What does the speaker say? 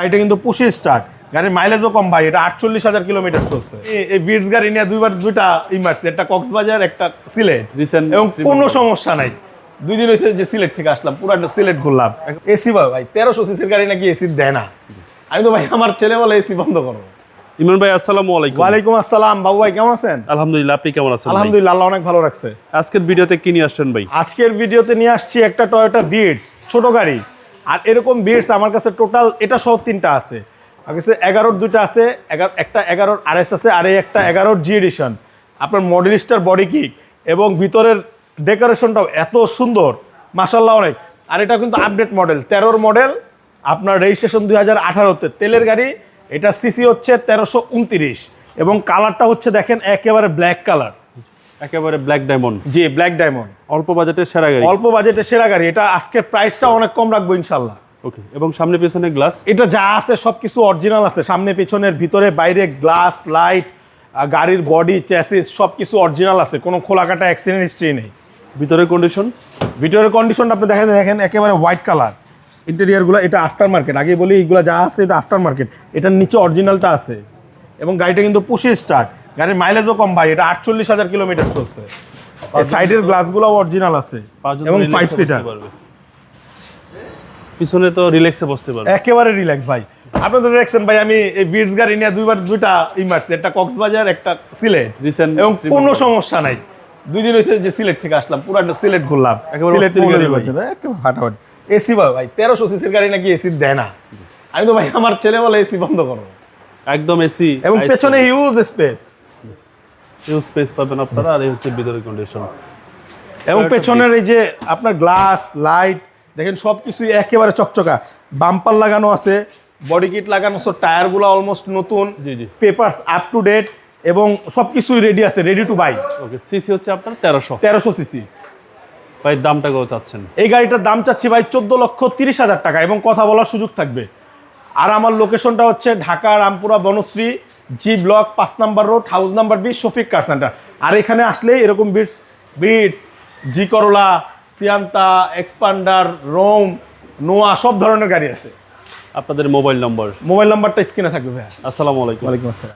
গাড়িটা কিন্তু পুশি স্টার্ট গাড়ির মাইলেজও কম ভাই এটা আটচল্লিশ হাজার কিলোমিটার চলছে। এই- বিটস গাড়ি নিয়ে দুইবার দুইটা ইমার্সি একটা কক্সবাজার একটা সিলেট। Recent এবং কোনো সমস্যা নাই। দুই দিন হয়েছে যে সিলেট থেকে আসলাম পুরাটা সিলেট ঘুরলাম। এসি ভাই ভাই তেরোশো সিসির গাড়ি নাকি এসি দেয় না। আমি তো ভাই আমার ছেলে বলে এসি বন্ধ করো। ইমরান ভাই আসসালামু আলাইকুম। ওয়ালাইকুম আসসালাম। বাবু ভাই কেমন আছেন? আলহামদুলিল্লাহ আপনি কেমন আছেন আলহামদুলিল্লাহ আল্লাহ অনেক ভালো রাখছে। আজকের ভিডিওতে কি নিয়ে আসছেন ভাই? আজকের ভিডিওতে নিয়ে আসছি একটা টয়োটা বিটস ছোট গাড়ি। আর এরকম বিটস আমার কাছে টোটাল এটা সহ তিনটা আছে। আমার কাছে এগারোর দুইটা আছে, এগারো একটা এগারোর আরএস আছে, আর এই একটা এগারোর জি এডিশন আপনার মডেলিস্টার বডি কিক এবং ভিতরের ডেকোরেশনটাও এত সুন্দর মাসাল্লাহ অনেক। আর এটা কিন্তু আপডেট মডেল তেরোর মডেল আপনার রেজিস্ট্রেশন দুই হাজার আঠারোতে। তেলের গাড়ি, এটা সিসি হচ্ছে তেরোশো উনতিরিশ। এবং কালারটা হচ্ছে দেখেন একেবারে ব্ল্যাক কালার একেবারে black diamond G black diamond অল্প বাজেটের সেরা গাড়ি। অল্প বাজেটের সেরা গাড়ি। এটা আজকের প্রাইসটা অনেক কম রাখব ইনশাল্লাহ ওকে এবং সামনে পেছনে গ্লাস এটা যা আছে সবকিছু অরিজিনাল আছে। সামনে পেছনের ভিতরে বাইরে গ্লাস লাইট গাড়ির বডি চ্যাসিস সবকিছু অরিজিনাল আছে। কোনো খোলাকাটা অ্যাক্সিডেন্ট হিস্ট্রি নেই। ভিতরের কন্ডিশন ভিতরের কন্ডিশনটা আপনি দেখেন দেখেন একেবারে হোয়াইট কালার ইন্টেরিয়ারগুলো এটা আফটার মার্কেট আগে বলি এইগুলো যা আছে এটা আফটার মার্কেট এটার নিচে অরিজিনালটা আছে। এবং গাড়িটা কিন্তু পুষে স্টার্ট গাড়ির মাইলেজও কম ভাই এটা আটচল্লিশ হাজার কিলোমিটার চলছে। সাইডের গ্লাসগুলো অরিজিনাল আছে এবং ফাইভ সিটার পিছনে তো রিল্যাক্সে বসতে পারবে। একেবারে রিল্যাক্স ভাই। আপনি তো দেখছেন ভাই আমি এই বিটস গাড়ি নিয়ে দুইবার দুইটা ইমার্সি একটা কক্সবাজার একটা সিলেট। Recent এবং কোনো সমস্যা নাই। দুই দিন হয়েছে যে সিলেট থেকে আসলাম পুরাটা সিলেট ঘুরলাম। একেবারে সিলেট। ফাটাফাটি এসি ভাই। ভাই তেরোশো সিসির গাড়ি নাকি এসি দেয় না। আমি তো ভাই আমার ছেলে বলে এসি বন্ধ করো। একদম এসি এবং পেছনে ইউজ স্পেস ইউজ স্পেস পাবেন আপনারা আর এই হচ্ছে ভিতরের কন্ডিশন এবং পেছনের এই যে আপনার গ্লাস লাইট দেখেন সব কিছুই একেবারে চকচকা। বাম্পার লাগানো আছে বডি কিট লাগানো আছে টায়ারগুলো অলমোস্ট নতুন জি জি। পেপারস আপ টু ডেট এবং সব কিছুই রেডি আছে ready to buy okay CC হচ্ছে আপনার তেরোশো। তেরোশো সিসি ভাই দামটা কত চাচ্ছেন? এই গাড়িটার দাম চাচ্ছি ভাই চোদ্দ লক্ষ তিরিশ হাজার টাকা এবং কথা বলার সুযোগ থাকবে। আর আমার লোকেশনটা হচ্ছে ঢাকা রামপুরা বনশ্রী জি ব্লক পাঁচ number road house number B Shafiq car centre আর এখানে আসলে এরকম Vitz Vitz G Corolla Sienta Xpander Rome Noah সব ধরনের গাড়ি আছে। আপনাদের মোবাইল নম্বর মোবাইল নাম্বারটা স্ক্রিনে থাকবে ভাইয়া। আসসালামু আলাইকুম। ওয়ালাইকুম আসসালাম।